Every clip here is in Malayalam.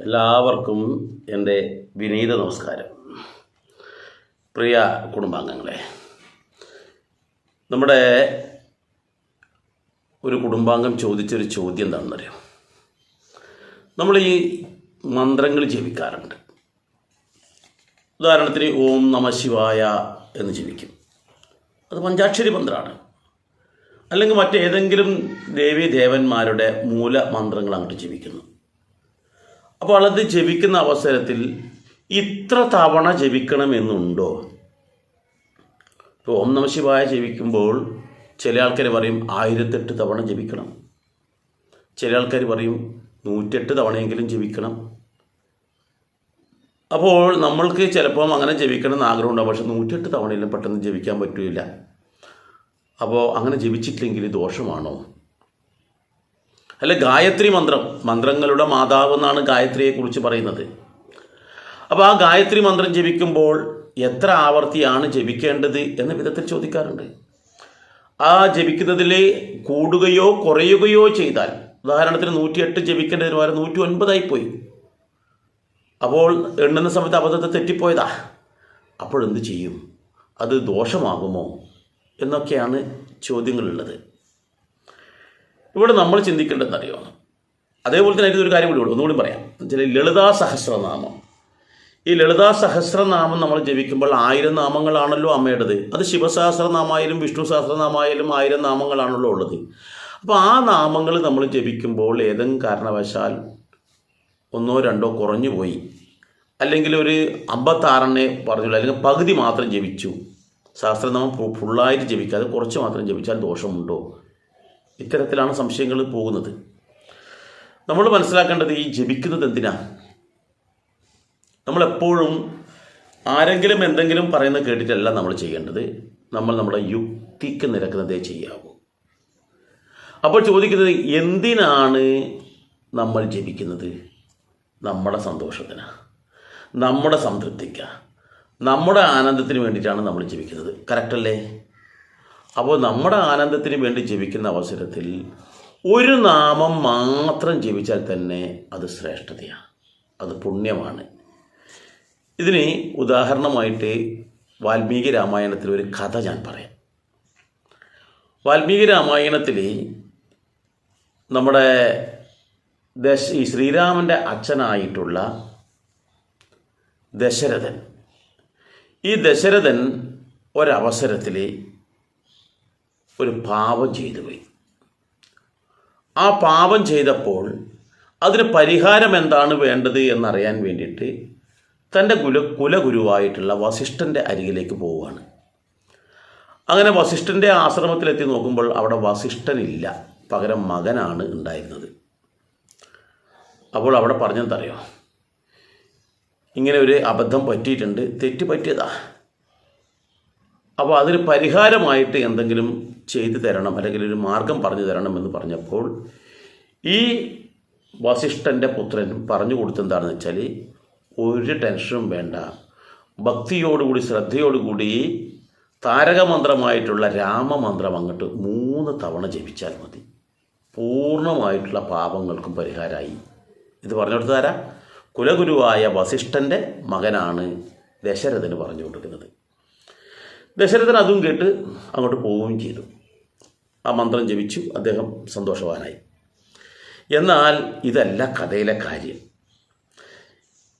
എല്ലാവർക്കും എന്റെ വിനീത നമസ്കാരം. പ്രിയ കുടുംബാംഗങ്ങളെ നമ്മുടെ ഒരു കുടുംബാംഗം ചോദിച്ചൊരു ചോദ്യം എന്താണെന്നറിയാം? നമ്മൾ ഈ മന്ത്രങ്ങൾ ജപിക്കാറുണ്ട്. ഉദാഹരണത്തിന് ഓം നമ ശിവായ എന്ന് ജപിക്കും. അത് പഞ്ചാക്ഷരി മന്ത്രമാണ്. അല്ലെങ്കിൽ മറ്റേതെങ്കിലും ദേവീ ദേവന്മാരുടെ മൂലമന്ത്രങ്ങൾ അങ്ങോട്ട് ജപിക്കുന്നു. അപ്പോൾ അത് ജപിക്കുന്ന അവസരത്തിൽ ഇത്ര തവണ ജപിക്കണമെന്നുണ്ടോ? ഇപ്പോൾ ഓം നമ ശിവായ ജപിക്കുമ്പോൾ ചില ആൾക്കാർ പറയും ആയിരത്തെട്ട് തവണ ജപിക്കണം. ചില ആൾക്കാർ പറയും നൂറ്റെട്ട് തവണയെങ്കിലും ജപിക്കണം. അപ്പോൾ നമ്മൾക്ക് ചിലപ്പം അങ്ങനെ ജപിക്കണം എന്ന് ആഗ്രഹമുണ്ടാകും പക്ഷെ നൂറ്റെട്ട് തവണയിലും പെട്ടെന്ന് ജപിക്കാൻ പറ്റില്ല അപ്പോൾ അങ്ങനെ ജപിച്ചിട്ടില്ലെങ്കിൽ ദോഷമാണോ? അല്ല ഗായത്രി മന്ത്രം. മന്ത്രങ്ങളുടെ മാതാവ് എന്നാണ് ഗായത്രിയെക്കുറിച്ച് പറയുന്നത്. അപ്പോൾ ആ ഗായത്രി മന്ത്രം ജപിക്കുമ്പോൾ എത്ര ആവർത്തിയാണ് ജപിക്കേണ്ടത് എന്ന വിധത്തിൽ ചോദിക്കാറുണ്ട്. ആ ജപിക്കുന്നതിൽ കൂടുകയോ കുറയുകയോ ചെയ്താൽ ഉദാഹരണത്തിന് നൂറ്റിയെട്ട് ജപിക്കേണ്ടതിന് പകരം നൂറ്റി ഒൻപതായി പോയി. അപ്പോൾ എണ്ണുന്ന സമയത്ത് അബദ്ധത്തെ തെറ്റിപ്പോയതാ. അപ്പോഴെന്ത് ചെയ്യും? അത് ദോഷമാകുമോ എന്നൊക്കെയാണ് ചോദ്യങ്ങളുള്ളത്. ഇവിടെ നമ്മൾ ചിന്തിക്കേണ്ടതെന്നറിയോ? അതേപോലെ തന്നെ അതിന്റെ ഒരു കാര്യം കൂടി ഉള്ളൂ. ഒന്നുകൂടി പറയാം. ചില ലളിതാ സഹസ്രനാമം. ഈ ലളിതാ സഹസ്രനാമം നമ്മൾ ജപിക്കുമ്പോൾ ആയിരം നാമങ്ങളാണല്ലോ അമ്മയുടേത്. അത് ശിവസഹസ്രനാമായാലും വിഷ്ണു സഹസ്രനാമായാലും ആയിരം നാമങ്ങളാണല്ലോ ഉള്ളത്. അപ്പോൾ ആ നാമങ്ങൾ നമ്മൾ ജപിക്കുമ്പോൾ ഏതെങ്കിലും കാരണവശാൽ ഒന്നോ രണ്ടോ കുറഞ്ഞു പോയി. അല്ലെങ്കിൽ ഒരു അമ്പത്താറെണ്ണെ പറഞ്ഞുള്ളൂ. അല്ലെങ്കിൽ പകുതി മാത്രം ജപിച്ചു. സഹസ്രനാമം ഫുള്ളായിട്ട് ജപിക്കാതെ കുറച്ച് മാത്രം ജപിച്ചാൽ ദോഷമുണ്ടോ? ഇത്തരത്തിലാണ് സംശയങ്ങൾ പോകുന്നത്. നമ്മൾ മനസ്സിലാക്കേണ്ടത് ഈ ജപിക്കുന്നത് എന്തിനാ? നമ്മളെപ്പോഴും ആരെങ്കിലും എന്തെങ്കിലും പറയുന്നത് കേട്ടിട്ടല്ല നമ്മൾ ചെയ്യേണ്ടത്. നമ്മൾ നമ്മുടെ യുക്തിക്ക് നിരക്കുന്നതേ ചെയ്യാവൂ. അപ്പോൾ ചോദിക്കുന്നത് എന്തിനാണ് നമ്മൾ ജപിക്കുന്നത്? നമ്മുടെ സന്തോഷത്തിന്. നമ്മുടെ സംതൃപ്തിക്ക്. നമ്മുടെ ആനന്ദത്തിന് വേണ്ടിയിട്ടാണ് നമ്മൾ ജപിക്കുന്നത്. കറക്റ്റല്ലേ? അപ്പോൾ നമ്മുടെ ആനന്ദത്തിന് വേണ്ടി ജീവിക്കുന്ന അവസരത്തിൽ ഒരു നാമം മാത്രം ജീവിച്ചാൽ തന്നെ അത് ശ്രേഷ്ഠതയാണ്. അത് പുണ്യമാണ്. ഇതിന് ഉദാഹരണമായിട്ട് വാൽമീകി രാമായണത്തിൽ ഒരു കഥ ഞാൻ പറയാം. വാൽമീകി രാമായണത്തിൽ നമ്മുടെ ദശ ഈ ശ്രീരാമന്റെ അച്ഛനായിട്ടുള്ള ദശരഥൻ ഈ ദശരഥൻ ഒരവസരത്തിൽ ഒരു പാപം ചെയ്തു പോയി. ആ പാപം ചെയ്തപ്പോൾ അതിന് പരിഹാരം എന്താണ് വേണ്ടത് എന്നറിയാൻ വേണ്ടിയിട്ട് തന്റെ കുല കുലഗുരുവായിട്ടുള്ള വസിഷ്ഠന്റെ അരികിലേക്ക് പോവുകയാണ്. അങ്ങനെ വസിഷ്ഠന്റെ ആശ്രമത്തിലെത്തി നോക്കുമ്പോൾ അവിടെ വസിഷ്ഠനില്ല. പകരം മകനാണ് ഉണ്ടായിരുന്നത്. അപ്പോൾ അവിടെ പറഞ്ഞെന്തറിയോ? ഇങ്ങനെ ഒരു അബദ്ധം പറ്റിയിട്ടുണ്ട്. തെറ്റ് പറ്റിയതാ. അപ്പോൾ അതിന് പരിഹാരമായിട്ട് എന്തെങ്കിലും ചെയ്തു തരണം അല്ലെങ്കിൽ ഒരു മാർഗം പറഞ്ഞു തരണം എന്ന് പറഞ്ഞപ്പോൾ ഈ വസിഷ്ഠന്റെ പുത്രൻ പറഞ്ഞു കൊടുത്തെന്താണെന്ന് വെച്ചാൽ ഒരു ടെൻഷനും വേണ്ട. ഭക്തിയോടുകൂടി ശ്രദ്ധയോടുകൂടി താരകമന്ത്രമായിട്ടുള്ള രാമമന്ത്രം അങ്ങോട്ട് മൂന്ന് തവണ ജപിച്ചാൽ മതി. പൂർണമായിട്ടുള്ള പാപങ്ങൾക്കും പരിഹാരമായി. ഇത് പറഞ്ഞു കൊടുത്തതാരാ കുലഗുരുവായ വസിഷ്ഠന്റെ മകനാണ് ദശരഥന് പറഞ്ഞു കൊടുക്കുന്നത് ദശരഥൻ അതും കേട്ട് അങ്ങോട്ട് പോവുകയും ചെയ്തു. ആ മന്ത്രം ജപിച്ചു അദ്ദേഹം സന്തോഷവാനായി. എന്നാൽ ഇതല്ല കഥയിലെ കാര്യം.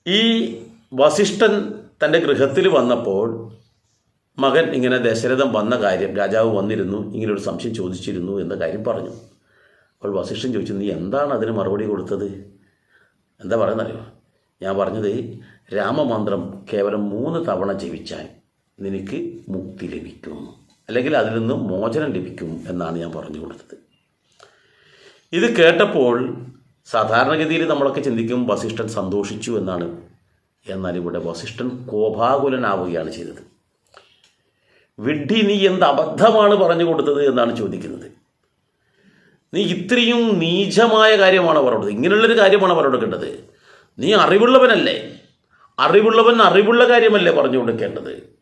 ഈ വസിഷ്ഠൻ തന്റെ ഗൃഹത്തിൽ വന്നപ്പോൾ മകൻ ഇങ്ങനെ ദശരഥം വന്ന കാര്യം രാജാവ് വന്നിരുന്നു ഇങ്ങനെ ഒരു സംശയം ചോദിച്ചിരുന്നു എന്ന കാര്യം പറഞ്ഞു. അപ്പോൾ വസിഷ്ഠൻ ചോദിച്ചു നീ എന്താണ് അതിന് മറുപടി കൊടുത്തത്? എന്താ പറയുന്നറിയോ? ഞാൻ പറഞ്ഞത് രാമമന്ത്രം കേവലം മൂന്ന് തവണ ജപിച്ചാൽ നിനക്ക് മുക്തി ലഭിക്കും. അല്ലെങ്കിൽ അതിൽ നിന്ന് മോചനം ലഭിക്കും എന്നാണ് ഞാൻ പറഞ്ഞു കൊടുത്തത്. ഇത് കേട്ടപ്പോൾ സാധാരണഗതിയിൽ നമ്മളൊക്കെ ചിന്തിക്കും വസിഷ്ഠൻ സന്തോഷിച്ചു എന്നാണ്. എന്നാൽ ഇവിടെ വസിഷ്ഠൻ കോപാകുലനാവുകയാണ് ചെയ്തത്. വിഡ്ഢി നീ എന്ത് അബദ്ധമാണ് പറഞ്ഞു കൊടുത്തത് എന്നാണ് ചോദിക്കുന്നത്. നീ ഇത്രയും നീചമായ കാര്യമാണ് പറഞ്ഞത്. ഇങ്ങനെയുള്ളൊരു കാര്യമാണ് കൊടുക്കേണ്ടത്. നീ അറിവുള്ളവനല്ലേ? അറിവുള്ളവൻ അറിവുള്ള കാര്യമല്ലേ പറഞ്ഞു കൊടുക്കേണ്ടത്?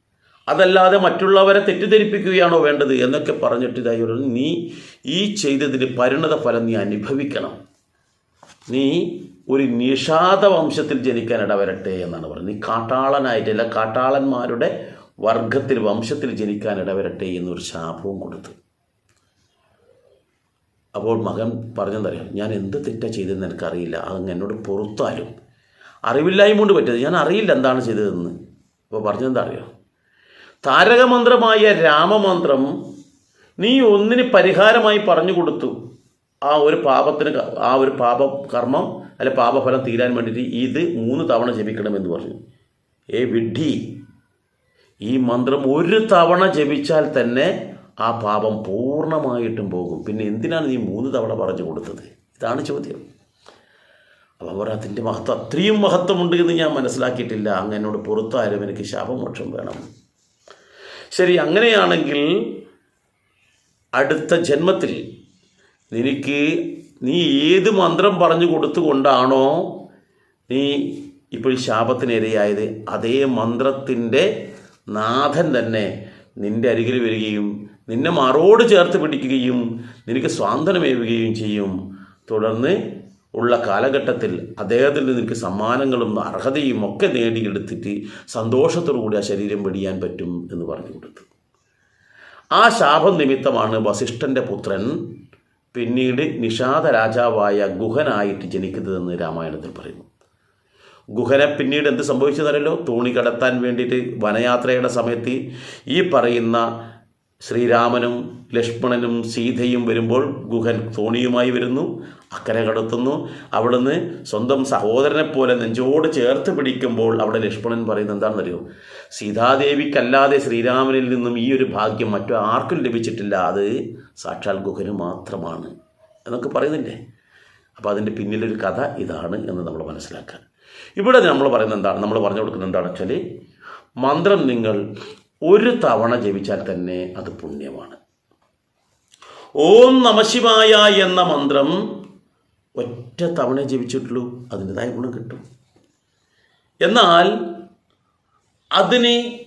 അതല്ലാതെ മറ്റുള്ളവരെ തെറ്റിദ്ധരിപ്പിക്കുകയാണോ വേണ്ടത് എന്നൊക്കെ പറഞ്ഞിട്ട് ഇതായി നീ ഈ ചെയ്തതിന് പരിണത ഫലം നീ അനുഭവിക്കണം. നീ ഒരു നിഷാദ വംശത്തിൽ ജനിക്കാൻ ഇടവരട്ടെ എന്നാണ് പറയുന്നത് നീ കാട്ടാളനായിട്ടല്ല കാട്ടാളന്മാരുടെ വർഗത്തിൽ വംശത്തിൽ ജനിക്കാൻ ഇടവരട്ടെ എന്നൊരു ശാപവും കൊടുത്തു. അപ്പോൾ മകൻ പറഞ്ഞെന്നറിയാം ഞാൻ എന്ത് തെറ്റ ചെയ്തതെന്ന് എനിക്കറിയില്ല. അതങ്ങ് എന്നോട് പുറത്താലും. അറിവില്ലായ്മ കൊണ്ട് പറ്റിയത്. ഞാൻ അറിയില്ല എന്താണ് ചെയ്തതെന്ന്. അപ്പോൾ പറഞ്ഞതെന്താ അറിയോ താരകമന്ത്രമായ രാമമന്ത്രം നീ ഒന്നിന് പരിഹാരമായി പറഞ്ഞു കൊടുത്തു. ആ ഒരു പാപത്തിന് ആ ഒരു പാപ കർമ്മം അല്ലെ പാപഫലം തീരാൻ വേണ്ടിയിട്ട് ഇത് മൂന്ന് തവണ ജപിക്കണമെന്ന് പറഞ്ഞു. ഏ വിഡ്ഢി ഈ മന്ത്രം ഒരു തവണ ജപിച്ചാൽ തന്നെ ആ പാപം പൂർണമായിട്ടും പോകും. പിന്നെ എന്തിനാണ് നീ മൂന്ന് തവണ പറഞ്ഞു കൊടുത്തത്? ഇതാണ് ചോദ്യം. അപ്പോൾ അവർ അതിന്റെ മഹത്വം. അത്രയും മഹത്വമുണ്ട് എന്ന് ഞാൻ മനസ്സിലാക്കിയിട്ടില്ല. അങ്ങ് എന്നോട് പുറത്തായാലും എനിക്ക് ശാപമോക്ഷം വേണം. ശരി അങ്ങനെയാണെങ്കിൽ അടുത്ത ജന്മത്തിൽ നിനക്ക് നീ ഏത് മന്ത്രം പറഞ്ഞു കൊടുത്തുകൊണ്ടാണോ നീ ഇപ്പോൾ ശാപത്തിനിരയായത്? അതേ മന്ത്രത്തിന്റെ നാഥൻ തന്നെ നിന്റെ അരികിൽ വരികയും നിന്നെ മറോട് ചേർത്ത് പിടിക്കുകയും നിനക്ക് സ്വാന്തനമേവുകയും ചെയ്യും. തുടർന്ന് ഉള്ള കാലഘട്ടത്തിൽ അദ്ദേഹത്തിൽ നിന്ന് എനിക്ക് സമ്മാനങ്ങളും അർഹതയും ഒക്കെ നേടിയെടുത്തിട്ട് സന്തോഷത്തോടു കൂടി ആ ശരീരം വെടിയാൻ പറ്റും എന്ന് പറഞ്ഞു കൊടുത്തു. ആ ശാപം നിമിത്തമാണ് വസിഷ്ഠന്റെ പുത്രൻ പിന്നീട് നിഷാദ രാജാവായ ഗുഹനായിട്ട് ജനിക്കുന്നതെന്ന് രാമായണത്തിൽ പറയുന്നു. ഗുഹനെ പിന്നീട് എന്ത് സംഭവിച്ചതല്ലോ തോണി കടത്താൻ വേണ്ടിയിട്ട് വനയാത്രയുടെ സമയത്ത് ഈ പറയുന്ന ശ്രീരാമനും ലക്ഷ്മണനും സീതയും വരുമ്പോൾ ഗുഹൻ തോണിയുമായി വരുന്നു. അക്കരെ കടത്തുന്നു. അവിടുന്ന് സ്വന്തം സഹോദരനെ പോലെ നെഞ്ചോട് ചേർത്ത് പിടിക്കുമ്പോൾ അവിടെ ലക്ഷ്മണൻ പറയുന്നത് എന്താണെന്നറിയോ? സീതാദേവിക്കല്ലാതെ ശ്രീരാമനിൽ നിന്നും ഈ ഒരു ഭാഗ്യം മറ്റു ആർക്കും ലഭിച്ചിട്ടില്ല. അത് സാക്ഷാൽ ഗുഹന് മാത്രമാണ് എന്നൊക്കെ പറയുന്നില്ലേ? അപ്പോൾ അതിന്റെ പിന്നിലൊരു കഥ ഇതാണ് എന്ന് നമ്മൾ മനസ്സിലാക്കുക. ഇവിടെ നമ്മൾ പറയുന്നത് എന്താണ്? നമ്മൾ പറഞ്ഞു കൊടുക്കുന്നത് എന്താണെന്ന് വെച്ചാൽ മന്ത്രം നിങ്ങൾ ഒരു തവണ ജപിച്ചാൽ തന്നെ അത് പുണ്യമാണ്. ഓം നമശിവായ എന്ന മന്ത്രം ഒറ്റ തവണ ജപിച്ചിട്ടുള്ളൂ അതിന്റെതായ ഗുണം കിട്ടും. എന്നാൽ അതിന്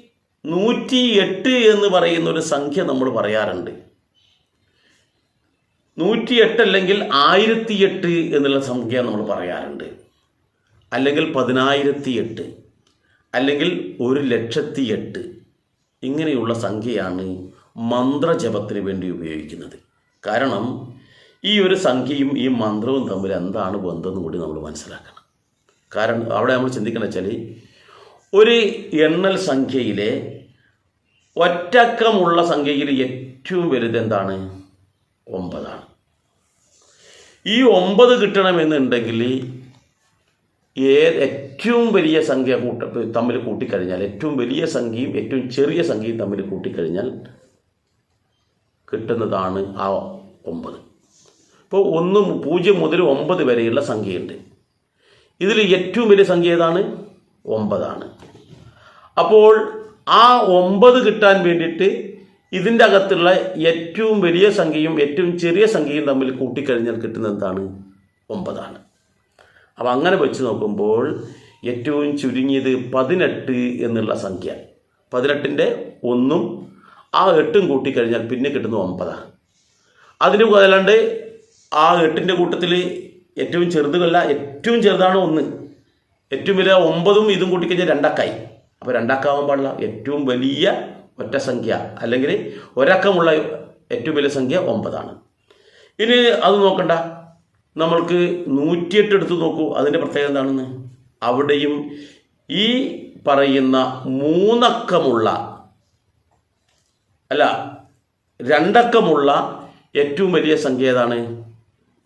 നൂറ്റി എട്ട് എന്ന് പറയുന്ന ഒരു സംഖ്യ നമ്മൾ പറയാറുണ്ട്. നൂറ്റി എട്ട് അല്ലെങ്കിൽ ആയിരത്തി എട്ട് എന്നുള്ള സംഖ്യ നമ്മൾ പറയാറുണ്ട്. അല്ലെങ്കിൽ പതിനായിരത്തി എട്ട് അല്ലെങ്കിൽ ഒരു ലക്ഷത്തി എട്ട് ഇങ്ങനെയുള്ള സംഖ്യയാണ് മന്ത്രജപത്തിന് വേണ്ടി ഉപയോഗിക്കുന്നത്. കാരണം ഈ ഒരു സംഖ്യയും ഈ മന്ത്രവും തമ്മിൽ എന്താണ് ബന്ധം എന്ന് കൂടി നമ്മൾ മനസ്സിലാക്കണം. കാരണം അവിടെ നമ്മൾ ചിന്തിക്കണം വെച്ചാൽ ഒരു എണ്ണൽ സംഖ്യയിലെ ഒറ്റക്കമുള്ള സംഖ്യയിൽ ഏറ്റവും വലുത് എന്താണ്? ഒമ്പതാണ്. ഈ ഒമ്പത് കിട്ടണമെന്നുണ്ടെങ്കിൽ ഏ ഏറ്റവും വലിയ സംഖ്യ കൂട്ട തമ്മിൽ കൂട്ടിക്കഴിഞ്ഞാൽ ഏറ്റവും വലിയ സംഖ്യയും ഏറ്റവും ചെറിയ സംഖ്യയും തമ്മിൽ കൂട്ടിക്കഴിഞ്ഞാൽ കിട്ടുന്നതാണ് ആ ഒമ്പത്. ഇപ്പോൾ ഒന്ന് പൂജ്യം മുതൽ ഒമ്പത് വരെയുള്ള സംഖ്യയുണ്ട്. ഇതിൽ ഏറ്റവും വലിയ സംഖ്യ ഏതാണ്? ഒമ്പതാണ്. അപ്പോൾ ആ ഒമ്പത് കിട്ടാൻ വേണ്ടിയിട്ട് ഇതിന്റെ അകത്തുള്ള ഏറ്റവും വലിയ സംഖ്യയും ഏറ്റവും ചെറിയ സംഖ്യയും തമ്മിൽ കൂട്ടിക്കഴിഞ്ഞാൽ കിട്ടുന്നത് എന്താണ്? ഒമ്പതാണ്. അപ്പോൾ അങ്ങനെ വെച്ച് നോക്കുമ്പോൾ ഏറ്റവും ചുരുങ്ങിയത് പതിനെട്ട് എന്നുള്ള സംഖ്യ. പതിനെട്ടിന്റെ ഒന്നും ആ എട്ടും കൂട്ടിക്കഴിഞ്ഞാൽ പിന്നെ കിട്ടുന്നത് ഒമ്പതാണ്. അതിന് അല്ലാണ്ട് ആ എട്ടിന്റെ കൂട്ടത്തിൽ ഏറ്റവും ചെറുതല്ല ഏറ്റവും ചെറുതാണ് ഒന്ന്. ഏറ്റവും വലിയ ഒമ്പതും ഇതും കൂട്ടിക്കഴിഞ്ഞാൽ രണ്ടക്കായി. അപ്പോൾ രണ്ടക്കാവാൻ പാടില്ല. ഏറ്റവും വലിയ ഒറ്റ സംഖ്യ അല്ലെങ്കിൽ ഒരക്കമുള്ള ഏറ്റവും വലിയ സംഖ്യ ഒമ്പതാണ്. ഇനി അത് നോക്കണ്ട. നമ്മൾക്ക് നൂറ്റിയെട്ട് എടുത്ത് നോക്കൂ. അതിന്റെ പ്രത്യേകത എന്താണെന്ന്? അവിടെയും ഈ പറയുന്ന മൂന്നക്കമുള്ള അല്ല രണ്ടക്കമുള്ള ഏറ്റവും വലിയ സംഖ്യ ഏതാണ്?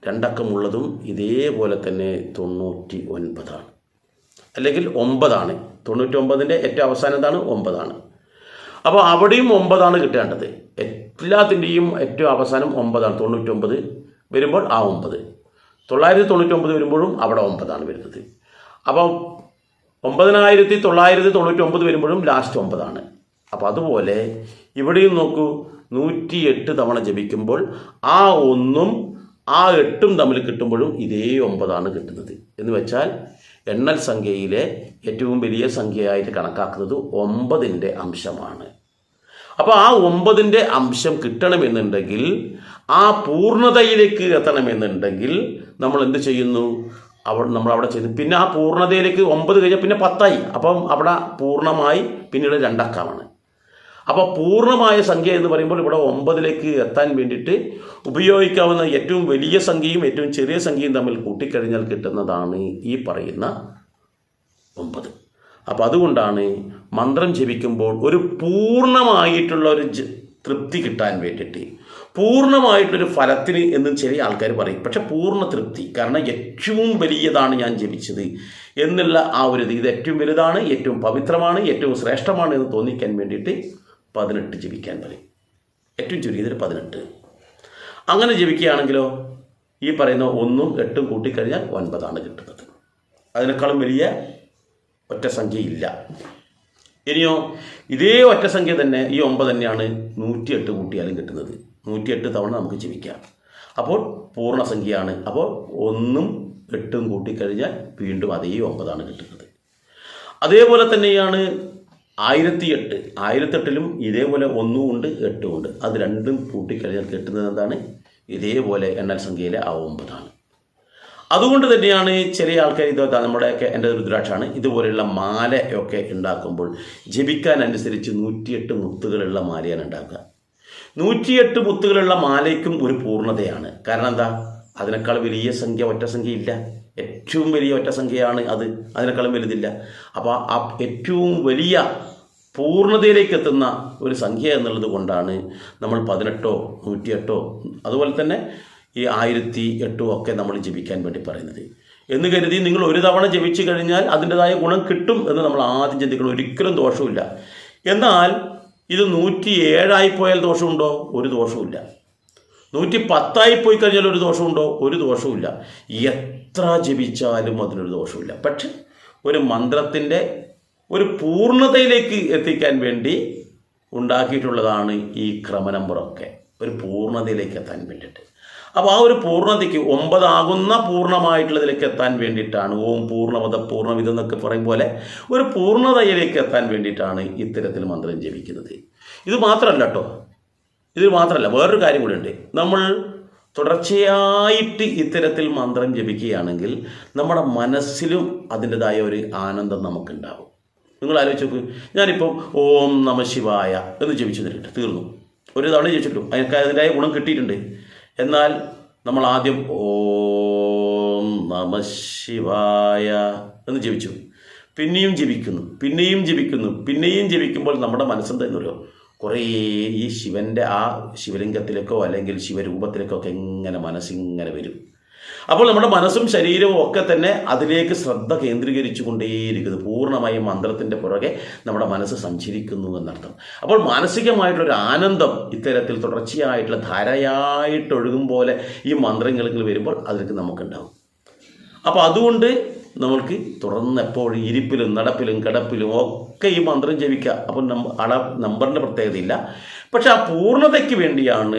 രണ്ടക്കമുള്ളതും ഇതേപോലെ തന്നെ തൊണ്ണൂറ്റി ഒൻപതാണ് അല്ലെങ്കിൽ ഒമ്പതാണ്. തൊണ്ണൂറ്റി ഒമ്പതിന്റെ ഏറ്റവും അവസാനം എന്താണ്? ഒമ്പതാണ്. അപ്പോൾ അവിടെയും ഒമ്പതാണ് കിട്ടേണ്ടത്. എല്ലാത്തിന്റെയും ഏറ്റവും അവസാനം ഒമ്പതാണ്. തൊണ്ണൂറ്റൊമ്പത് വരുമ്പോൾ ആ ഒമ്പത്. തൊള്ളായിരത്തി തൊണ്ണൂറ്റൊമ്പത് വരുമ്പോഴും അവിടെ ഒമ്പതാണ് വരുന്നത്. അപ്പോൾ ഒമ്പതിനായിരത്തി തൊള്ളായിരത്തി തൊണ്ണൂറ്റി ഒമ്പത് വരുമ്പോഴും ലാസ്റ്റ് ഒമ്പതാണ്. അപ്പോൾ അതുപോലെ ഇവിടെയും നോക്കൂ നൂറ്റി എട്ട് തവണ ജപിക്കുമ്പോൾ ആ ഒന്നും ആ എട്ടും തമ്മിൽ കിട്ടുമ്പോഴും ഇതേ ഒമ്പതാണ് കിട്ടുന്നത്. എന്ന് വെച്ചാൽ എണ്ണൽ സംഖ്യയിലെ ഏറ്റവും വലിയ സംഖ്യയായിട്ട് കണക്കാക്കുന്നത് ഒമ്പതിന്റെ അംശമാണ്. അപ്പോൾ ആ ഒമ്പതിന്റെ അംശം കിട്ടണമെന്നുണ്ടെങ്കിൽ ആ പൂർണതയിലേക്ക് എത്തണമെന്നുണ്ടെങ്കിൽ നമ്മൾ എന്ത് ചെയ്യുന്നു? അവ നമ്മൾ അവിടെ ചെയ്തു പിന്നെ ആ പൂർണതയിലേക്ക് ഒമ്പത് കഴിഞ്ഞാൽ പിന്നെ പത്തായി. അപ്പം അവിടെ പൂർണമായി പിന്നീട് രണ്ടക്കമാണ് അപ്പോൾ പൂർണമായ സംഖ്യ എന്ന് പറയുമ്പോൾ ഇവിടെ ഒമ്പതിലേക്ക് എത്താൻ വേണ്ടിയിട്ട് ഉപയോഗിക്കാവുന്ന ഏറ്റവും വലിയ സംഖ്യയും ഏറ്റവും ചെറിയ സംഖ്യയും തമ്മിൽ കൂട്ടിക്കഴിഞ്ഞാൽ കിട്ടുന്നതാണ് ഈ പറയുന്ന ഒമ്പത്. അപ്പോൾ അതുകൊണ്ടാണ് മന്ത്രം ജപിക്കുമ്പോൾ ഒരു പൂർണമായിട്ടുള്ള ഒരു തൃപ്തി കിട്ടാൻ വേണ്ടിയിട്ട്. പൂർണമായിട്ടൊരു ഫലത്തിന് എന്ന് ചില ആൾക്കാർ പറയും. പക്ഷെ പൂർണ തൃപ്തി കാരണം ഏറ്റവും വലിയതാണ് ഞാൻ ജപിച്ചത് എന്നുള്ള ആ ഒരു ഇത് ഏറ്റവും വലുതാണ് ഏറ്റവും പവിത്രമാണ് ഏറ്റവും ശ്രേഷ്ഠമാണ് എന്ന് തോന്നിക്കാൻ വേണ്ടിയിട്ട് പതിനെട്ട് ജപിക്കാൻ പറയും. ഏറ്റവും ചുരുങ്ങിയതൊരു പതിനെട്ട്. അങ്ങനെ ജപിക്കുകയാണെങ്കിലോ ഈ പറയുന്ന ഒന്നും എട്ടും കൂട്ടിക്കഴിഞ്ഞാൽ ഒൻപതാണ് കിട്ടുന്നത്. അതിനേക്കാളും വലിയ ഒറ്റ സംഖ്യയില്ല. ഇനിയോ ഇതേ ഒറ്റ സംഖ്യ തന്നെ ഈ ഒമ്പത് തന്നെയാണ് നൂറ്റിയെട്ട് കൂട്ടിയാലും കിട്ടുന്നത്. നൂറ്റിയെട്ട് തവണ നമുക്ക് ജപിക്കാം അപ്പോൾ പൂർണസംഖ്യയാണ് അപ്പോൾ ഒന്നും എട്ടും കൂട്ടിക്കഴിഞ്ഞാൽ വീണ്ടും അതേ ഒമ്പതാണ് കിട്ടുന്നത്. അതേപോലെ തന്നെയാണ് ആയിരത്തി എട്ട് ആയിരത്തെട്ടിലും ഇതേപോലെ ഒന്നും ഉണ്ട് എട്ടും ഉണ്ട്. അത് രണ്ടും കൂട്ടിക്കഴിഞ്ഞാൽ കിട്ടുന്നത് എന്താണ്? ഇതേപോലെ എണ്ണൽ സംഖ്യയിലെ ആ ഒമ്പതാണ്. അതുകൊണ്ട് തന്നെയാണ് ചെറിയ ആൾക്കാർ ഇത് നമ്മുടെയൊക്കെ എന്റെ രുദ്രാക്ഷാണ് ഇതുപോലെയുള്ള മാലയൊക്കെ ഉണ്ടാക്കുമ്പോൾ ജപിക്കാൻ അനുസരിച്ച് നൂറ്റിയെട്ട് മുത്തുകളുള്ള മാലയാണ് ഉണ്ടാക്കുക. നൂറ്റിയെട്ട് മുത്തുകളുള്ള മാലയ്ക്കും ഒരു പൂർണതയാണ്. കാരണം എന്താ? അതിനേക്കാൾ വലിയ സംഖ്യ ഒറ്റ സംഖ്യ ഇല്ല ഏറ്റവും വലിയ ഒറ്റ സംഖ്യയാണ് അത്. അതിനേക്കാളും വലുതില്ല. അപ്പോൾ ആ ഏറ്റവും വലിയ പൂർണതയിലേക്ക് എത്തുന്ന ഒരു സംഖ്യ എന്നുള്ളത് കൊണ്ടാണ് നമ്മൾ പതിനെട്ടോ നൂറ്റിയെട്ടോ അതുപോലെ തന്നെ ഈ ആയിരത്തി എട്ടോ ഒക്കെ നമ്മൾ ജപിക്കാൻ വേണ്ടി പറയുന്നത്. എന്ന് കരുതി നിങ്ങൾ ഒരു തവണ ജപിച്ചു കഴിഞ്ഞാൽ അതിന്റെതായ ഗുണം കിട്ടും എന്ന് നമ്മൾ ആദ്യം ചിന്തിക്കണം. ഒരിക്കലും ദോഷമില്ല എന്നാൽ ഇത് നൂറ്റി ഏഴായി പോയാൽ ദോഷമുണ്ടോ? ഒരു ദോഷവുമില്ല. നൂറ്റി പത്തായി പോയി കഴിഞ്ഞാൽ ഒരു ദോഷമുണ്ടോ? ഒരു ദോഷവുമില്ല. എത്ര ജപിച്ചാലും അതിനൊരു ദോഷമില്ല പക്ഷെ ഒരു മന്ത്രത്തിന്റെ ഒരു പൂർണതയിലേക്ക് എത്തിക്കാൻ വേണ്ടി ഉണ്ടാക്കിയിട്ടുള്ളതാണ് ഈ ക്രമനമ്പറൊക്കെ. ഒരു പൂർണതയിലേക്ക് എത്താൻ വേണ്ടിയിട്ട്. അപ്പോൾ ആ ഒരു പൂർണതയ്ക്ക് ഒമ്പതാകുന്ന പൂർണമായിട്ടുള്ളതിലേക്ക് എത്താൻ വേണ്ടിയിട്ടാണ് ഓം പൂർണമത പൂർണമിതം എന്നൊക്കെ പറയും പോലെ ഒരു പൂർണതയിലേക്ക് എത്താൻ വേണ്ടിയിട്ടാണ് ഇത്തരത്തിൽ മന്ത്രം ജപിക്കുന്നത്. ഇത് മാത്രമല്ല കേട്ടോ ഇത് മാത്രമല്ല വേറൊരു കാര്യം കൂടി ഉണ്ട് നമ്മൾ തുടർച്ചയായിട്ട് ഇത്തരത്തിൽ മന്ത്രം ജപിക്കുകയാണെങ്കിൽ നമ്മുടെ മനസ്സിലും അതിന്റെതായ ഒരു ആനന്ദം നമുക്കുണ്ടാവും. നിങ്ങൾ ആലോചിച്ച് നോക്ക്. ഞാനിപ്പം ഓം നമ ശിവായ എന്ന് ജപിച്ചു തരട്ടെ തീർന്നു. ഒരു തവണ ജപിച്ചിട്ടു അതിനൊക്കെ അതിന്റെതായ ഗുണം കിട്ടിയിട്ടുണ്ട്. എന്നാൽ നമ്മൾ ആദ്യം ഓം നമ ശിവായ എന്ന് ജപിച്ചു. പിന്നെയും ജപിക്കുന്നു പിന്നെയും ജപിക്കുന്നു പിന്നെയും ജപിക്കുമ്പോൾ നമ്മുടെ മനസ്സെന്താ എന്നറിയോ കുറേ ഈ ശിവന്റെ ആ ശിവലിംഗത്തിലേക്കോ അല്ലെങ്കിൽ ശിവരൂപത്തിലേക്കോ ഒക്കെ ഇങ്ങനെ മനസ്സിങ്ങനെ വരും. അപ്പോൾ നമ്മുടെ മനസ്സും ശരീരവും ഒക്കെ തന്നെ അതിലേക്ക് ശ്രദ്ധ കേന്ദ്രീകരിച്ചു കൊണ്ടേയിരിക്കുന്നു പൂർണമായും മന്ത്രത്തിന്റെ പുറകെ നമ്മുടെ മനസ്സ് സഞ്ചരിക്കുന്നു എന്നർത്ഥം. അപ്പോൾ മാനസികമായിട്ടുള്ളൊരു ആനന്ദം ഇത്തരത്തിൽ തുടർച്ചയായിട്ടുള്ള ധാരയായിട്ടൊഴുകും പോലെ ഈ മന്ത്രങ്ങളിൽ വരുമ്പോൾ അതിലേക്ക് നമുക്കുണ്ടാവും. അപ്പോൾ അതുകൊണ്ട് നമ്മൾക്ക് തുടർന്ന് എപ്പോഴും ഇരിപ്പിലും നടപ്പിലും കിടപ്പിലും ഒക്കെ ഈ മന്ത്രം ജപിക്കുക അപ്പം അട നമ്പറിന്റെ പ്രത്യേകതയില്ല പക്ഷെ ആ പൂർണതയ്ക്ക് വേണ്ടിയാണ്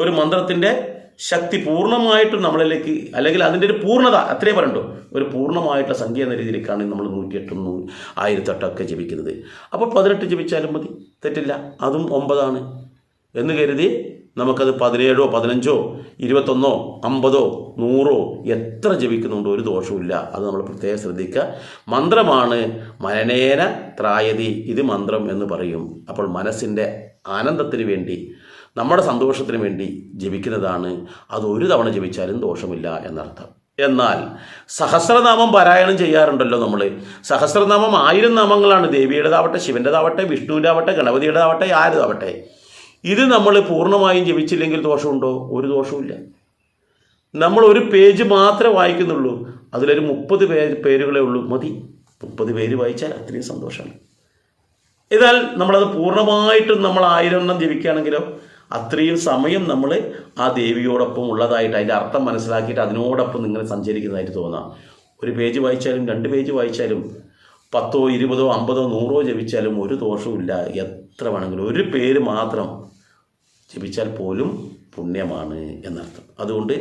ഒരു മന്ത്രത്തിന്റെ ശക്തി പൂർണമായിട്ടും നമ്മളിലേക്ക് അല്ലെങ്കിൽ അതിന്റെ ഒരു പൂർണത അത്രേ പറയണ്ടു. ഒരു പൂർണമായിട്ടുള്ള സംഖ്യ എന്ന രീതിയിലേക്കാണ് നമ്മൾ നൂറ്റിയെട്ടും നൂ- ആയിരത്തെട്ടൊക്കെ ജപിക്കുന്നത്. അപ്പോൾ പതിനെട്ട് ജപിച്ചാലും മതി. തെറ്റില്ല. അതും ഒമ്പതാണ്. എന്ന് കരുതി നമുക്കത് പതിനേഴോ പതിനഞ്ചോ ഇരുപത്തൊന്നോ അമ്പതോ നൂറോ എത്ര ജപിക്കുന്നുണ്ടോ ഒരു ദോഷവുമില്ല. അത് നമ്മൾ പ്രത്യേകം ശ്രദ്ധിക്കുക. മന്ത്രമാണ് മരണേന ത്രായതി ഇത് മന്ത്രം എന്ന് പറയും. അപ്പോൾ മനസ്സിന്റെ ആനന്ദത്തിന് വേണ്ടി നമ്മുടെ സന്തോഷത്തിന് വേണ്ടി ജപിക്കുന്നതാണ്. അത് ഒരു തവണ ജപിച്ചാലും ദോഷമില്ല എന്നർത്ഥം. എന്നാൽ സഹസ്രനാമം പാരായണം ചെയ്യാറുണ്ടല്ലോ നമ്മൾ സഹസ്രനാമം ആയിരം നാമങ്ങളാണ്. ദേവിയുടേതാവട്ടെ ശിവന്റെതാവട്ടെ വിഷ്ണുവിന്റെ ഗണപതിയുടേതാവട്ടെ ആരുതാവട്ടെ ഇത് നമ്മൾ പൂർണമായും ജപിച്ചില്ലെങ്കിൽ ദോഷമുണ്ടോ? ഒരു ദോഷവുമില്ല. നമ്മൾ ഒരു പേജ് മാത്രമേ വായിക്കുന്നുള്ളൂ. അതിലൊരു മുപ്പത് പേര് പേരുകളേ ഉള്ളൂ. മതി. മുപ്പത് പേര് വായിച്ചാൽ അത്രയും സന്തോഷമാണ്. എന്നാൽ നമ്മളത് പൂർണമായിട്ടും നമ്മൾ ആയിരം എണ്ണം ജപിക്കുകയാണെങ്കിലോ അത്രയും സമയം നമ്മൾ ആ ദേവിയോടൊപ്പം ഉള്ളതായിട്ട് അതിന്റെ അർത്ഥം മനസ്സിലാക്കിയിട്ട് അതിനോടൊപ്പം നിങ്ങൾ സഞ്ചരിക്കുന്നതായിട്ട് തോന്നാം. ഒരു പേജ് വായിച്ചാലും രണ്ട് പേജ് വായിച്ചാലും പത്തോ ഇരുപതോ അമ്പതോ നൂറോ ജപിച്ചാലും ഒരു ദോഷവുമില്ല. എത്ര വേണമെങ്കിലും. ഒരു പേര് മാത്രം ജപിച്ചാൽ പോലും പുണ്യമാണ് എന്നർത്ഥം. അതുകൊണ്ട്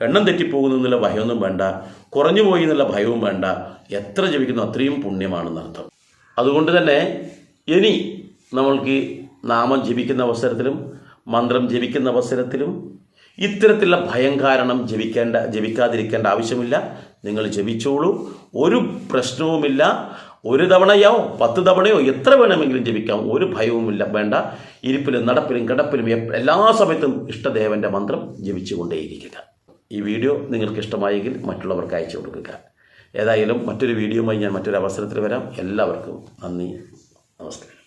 എണ്ണം തെറ്റിപ്പോകുന്നു എന്നുള്ള ഭയമൊന്നും വേണ്ട കുറഞ്ഞു പോയി എന്നുള്ള ഭയവും വേണ്ട എത്ര ജപിക്കുന്നു അത്രയും പുണ്യമാണെന്നർത്ഥം. അതുകൊണ്ട് തന്നെ ഇനി നമ്മൾക്ക് നാമം ജപിക്കുന്ന അവസരത്തിലും മന്ത്രം ജപിക്കുന്ന അവസരത്തിലും ഇത്തരത്തിലുള്ള ഭയം കാരണം ജപിക്കേണ്ട ജപിക്കാതിരിക്കേണ്ട ആവശ്യമില്ല. നിങ്ങൾ ജപിച്ചോളൂ. ഒരു പ്രശ്നവുമില്ല. ഒരു തവണയോ പത്ത് തവണയോ എത്ര വേണമെങ്കിലും ജപിക്കാം. ഒരു ഭയവുമില്ല വേണ്ട. ഇരിപ്പിലും നടപ്പിലും കിടപ്പിലും എല്ലാ സമയത്തും ഇഷ്ടദേവന്റെ മന്ത്രം ജപിച്ചുകൊണ്ടേയിരിക്കുക. ഈ വീഡിയോ നിങ്ങൾക്ക് ഇഷ്ടമായെങ്കിൽ മറ്റുള്ളവർക്ക് അയച്ചു കൊടുക്കുക. ഏതായാലും മറ്റൊരു വീഡിയോയുമായി ഞാൻ മറ്റൊരു അവസരത്തിൽ വരാം. എല്ലാവർക്കും നന്ദി. നമസ്കാരം.